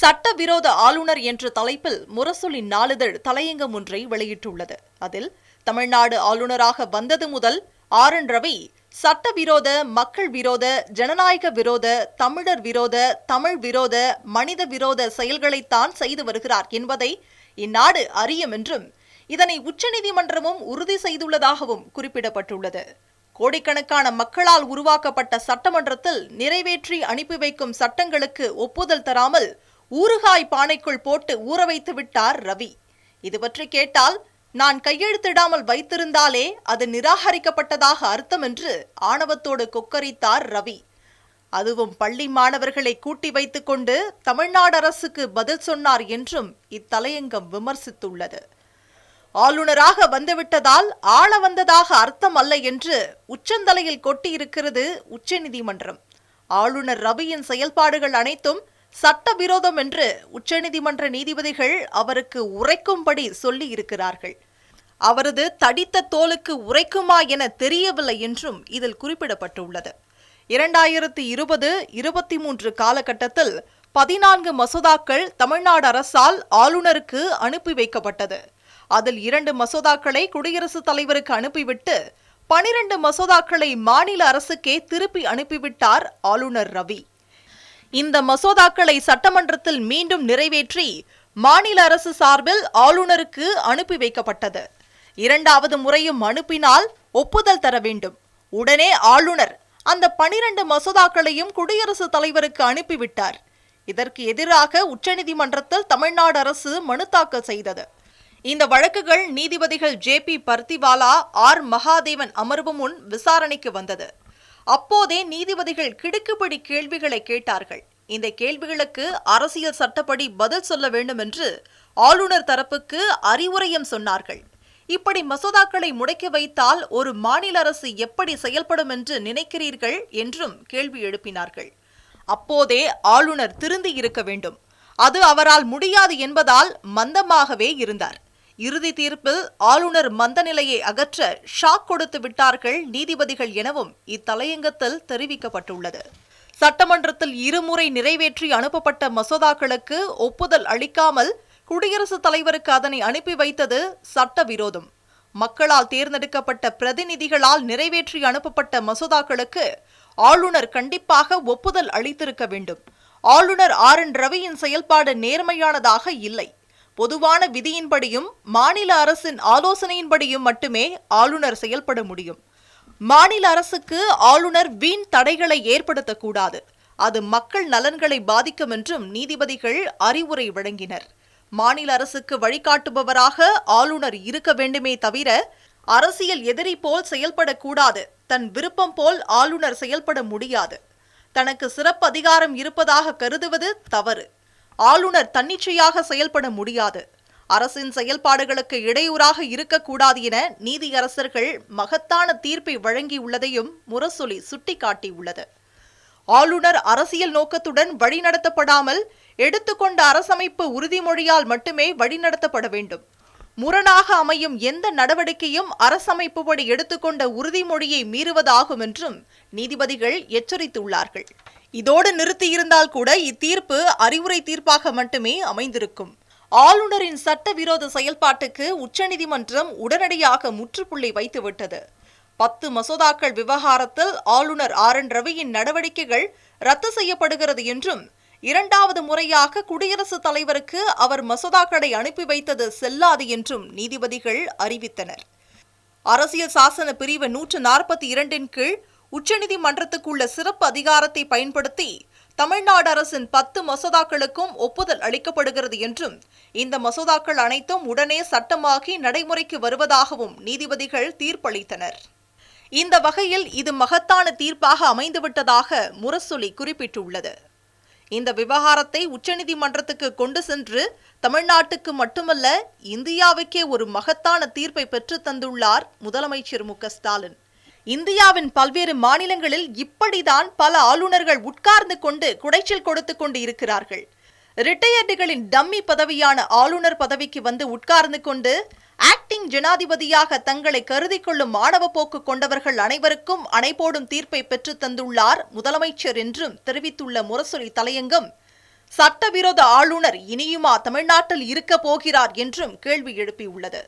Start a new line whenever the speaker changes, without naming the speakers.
சட்டவிரோத ஆளுநர் என்ற தலைப்பில் முரசொலி நாளிதழ் தலையங்கம் ஒன்றை வெளியிட்டுள்ளது. அதில் தமிழ்நாடு ஆளுநராக வந்தது முதல் ஆர் என் ரவி சட்டவிரோத மக்கள் விரோத ஜனநாயக விரோத தமிழர் விரோத தமிழ் விரோத மனித விரோத செயல்களைத்தான் செய்து வருகிறார் என்பதை இந்நாடு அறியும் என்றும் இதனை உச்சநீதிமன்றமும் உறுதி செய்துள்ளதாகவும் குறிப்பிடப்பட்டுள்ளது. கோடிக்கணக்கான மக்களால் உருவாக்கப்பட்ட சட்டமன்றத்தில் நிறைவேற்றி அனுப்பி வைக்கும் சட்டங்களுக்கு ஒப்புதல் தராமல் ஊறுகாய் பானைக்குள் போட்டு ஊற வைத்து விட்டார் ரவி. இது பற்றி கேட்டால் நான் கையெழுத்திடாமல் வைத்திருந்தாலே அது நிராகரிக்கப்பட்டதாக அர்த்தம் என்று ஆணவத்தோடு கொக்கரித்தார் ரவி. அதுவும் பள்ளி மாணவர்களை கூட்டி வைத்துக்கொண்டு தமிழ்நாடு அரசுக்கு பதில் சொன்னார் என்றும் இத்தலையங்கம் விமர்சித்துள்ளது. ஆளுநராக வந்துவிட்டதால் ஆள வந்ததாக அர்த்தம் அல்ல என்று உச்சந்தலையில் கொட்டியிருக்கிறது உச்சநீதிமன்றம் ஆளுநர் ரவியின் செயல்பாடுகள் அனைத்தும் சட்டவிரோதம் என்று உச்சநீதிமன்ற நீதிபதிகள் அவருக்கு உரைக்கும்படி சொல்லி இருக்கிறார்கள். அவரது தடித்த தோலுக்கு உரைக்குமா என தெரியவில்லை என்றும் இதில் குறிப்பிடப்பட்டுள்ளது. இரண்டாயிரத்தி இருபது இருபத்தி மூன்று காலகட்டத்தில் பதினான்கு மசோதாக்கள் தமிழ்நாடு அரசால் ஆளுநருக்கு அனுப்பி வைக்கப்பட்டது. அதில் இரண்டு மசோதாக்களை குடியரசுத் தலைவருக்கு அனுப்பிவிட்டு பனிரண்டு மசோதாக்களை மாநில அரசுக்கே திருப்பி அனுப்பிவிட்டார் ஆளுநர் ரவி. இந்த மசோதாக்களை சட்டமன்றத்தில் மீண்டும் நிறைவேற்றி மாநில அரசு சார்பில் ஆளுநருக்கு அனுப்பி வைக்கப்பட்டது. இரண்டாவது முறையும் அனுப்பினால் ஒப்புதல் தர வேண்டும். உடனே ஆளுநர் அந்த பனிரண்டு மசோதாக்களையும் குடியரசுத் தலைவருக்கு அனுப்பிவிட்டார். இதற்கு எதிராக உச்சநீதிமன்றத்தில் தமிழ்நாடு அரசு மனு தாக்கல் செய்தது. இந்த வழக்குகள் நீதிபதிகள் J B Pardiwala R. Mahadevan அமர்வு முன் விசாரணைக்கு வந்தது. அப்போதே நீதிபதிகள் கிடுக்குப்படி கேள்விகளை கேட்டார்கள். இந்த கேள்விகளுக்கு அரசியல் சட்டப்படி பதில் சொல்ல வேண்டும் என்று ஆளுநர் தரப்புக்கு அறிவுரையும் சொன்னார்கள். இப்படி மசோதாக்களை முடக்கி வைத்தால் ஒரு மாநில அரசு எப்படி செயல்படும் என்று நினைக்கிறீர்கள் என்றும் கேள்வி எழுப்பினார்கள். அப்போதே ஆளுநர் திருந்தி இருக்க வேண்டும். அது அவரால் முடியாது என்பதால் மந்தமாகவே இருந்தார். இறுதி தீர்ப்பில் ஆளுநர் மந்த நிலையை அகற்ற ஷாக் கொடுத்து விட்டார்கள் நீதிபதிகள் எனவும் இத்தலையங்கத்தில் தெரிவிக்கப்பட்டுள்ளது. சட்டமன்றத்தில் இருமுறை நிறைவேற்றி அனுப்பப்பட்ட மசோதாக்களுக்கு ஒப்புதல் அளிக்காமல் குடியரசுத் தலைவருக்கு அதனை அனுப்பி வைத்தது சட்டவிரோதம். மக்களால் தேர்ந்தெடுக்கப்பட்ட பிரதிநிதிகளால் நிறைவேற்றி அனுப்பப்பட்ட மசோதாக்களுக்கு ஆளுநர் கண்டிப்பாக ஒப்புதல் அளித்திருக்க வேண்டும். ஆளுநர் ஆர் என் ரவியின் செயல்பாடு நேர்மையானதாக இல்லை. பொதுவான விதியின்படியும் மாநில அரசின் ஆலோசனையின்படியும் மட்டுமே ஆளுநர் செயல்பட முடியும். மாநில அரசுக்கு ஆளுநர் வீண் தடைகளை ஏற்படுத்தக்கூடாது. அது மக்கள் நலன்களை பாதிக்கும் என்றும் நீதிபதிகள் அறிவுரை வழங்கினர். மாநில அரசுக்கு வழிகாட்டுபவராக ஆளுநர் இருக்க வேண்டுமே தவிர அரசியல் எதிரி போல் செயல்படக்கூடாது. தன் விருப்பம் போல் ஆளுநர் செயல்பட முடியாது. தனக்கு சிறப்பு அதிகாரம் இருப்பதாக கருதுவது தவறு. ஆளுநர் தன்னிச்சையாக செயல்பட முடியாது. அரசின் செயல்பாடுகளுக்கு இடையூறாக இருக்கக்கூடாது என நீதியரசர்கள் மகத்தான தீர்ப்பை வழங்கியுள்ளதையும் முரசொலி சுட்டிக்காட்டியுள்ளது. ஆளுநர் அரசியல் நோக்கத்துடன் வழிநடத்தப்படாமல் எடுத்துக்கொண்ட அரசமைப்பு உறுதிமொழியால் மட்டுமே வழிநடத்தப்பட வேண்டும். முரணாக அமையும் எந்த நடவடிக்கையும் அரசமைப்புப்படி எடுத்துக்கொண்ட உறுதிமொழியை மீறுவதாகும் என்றும் நீதிபதிகள் எச்சரித்துள்ளார்கள். இதோடு நிறுத்தியிருந்தால் கூட இத்தீர்ப்பு அறிவுரை தீர்ப்பாக மட்டுமே அமைந்திருக்கும். ஆளுநரின் சட்டவிரோத செயல்பாட்டுக்கு உச்சநீதிமன்றம் உடனடியாக முற்றுப்புள்ளி வைத்துவிட்டது. பத்து மசோதாக்கள் விவகாரத்தில் ஆளுநர் ஆர் என் ரவியின் நடவடிக்கைகள் ரத்து செய்யப்படுகிறது என்றும் இரண்டாவது முறையாக குடியரசுத் தலைவருக்கு அவர் மசோதாக்களை அனுப்பி வைத்தது செல்லாது என்றும் நீதிபதிகள் அறிவித்தனர். அரசியல் சாசன பிரிவு நூற்று நாற்பத்தி இரண்டின் கீழ் உச்சநீதிமன்றத்துக்குள்ள சிறப்பு அதிகாரத்தை பயன்படுத்தி தமிழ்நாடு அரசின் பத்து மசோதாக்களுக்கும் ஒப்புதல் அளிக்கப்படுகிறது என்றும் இந்த மசோதாக்கள் அனைத்தும் உடனே சட்டமாகி நடைமுறைக்கு வருவதாகவும் நீதிபதிகள் தீர்ப்பளித்தனர். இந்த வகையில் இது மகத்தான தீர்ப்பாக அமைந்துவிட்டதாக முரசொலி குறிப்பிட்டுள்ளது. இந்த விவகாரத்தை உச்சநீதிமன்றத்துக்கு கொண்டு சென்று தமிழ்நாட்டுக்கு மட்டுமல்ல இந்தியாவுக்கே ஒரு மகத்தான தீர்ப்பை பெற்று தந்துள்ளார் முதலமைச்சர் மு ஸ்டாலின். இந்தியாவின் பல்வேறு மாநிலங்களில் இப்படிதான் பல ஆளுநர்கள் உட்கார்ந்து கொண்டு குடைச்சல் கொடுத்து கொண்டு இருக்கிறார்கள் ரிட்டையர்டுகளின் டம்மி பதவியான ஆளுநர் பதவிக்கு வந்து உட்கார்ந்து கொண்டு ஆக்டிங் ஜனாதிபதியாக தங்களை கருதி கொள்ளும் மாணவ போக்கு கொண்டவர்கள் அனைவருக்கும் அணைபோடும் தீர்ப்பை பெற்று தந்துள்ளார் முதலமைச்சர் என்றும் தெரிவித்துள்ள முரசொலி தலையங்கம். சட்டவிரோத ஆளுநர் இனியுமா தமிழ்நாட்டில் இருக்க போகிறார் என்றும் கேள்வி எழுப்பியுள்ளது.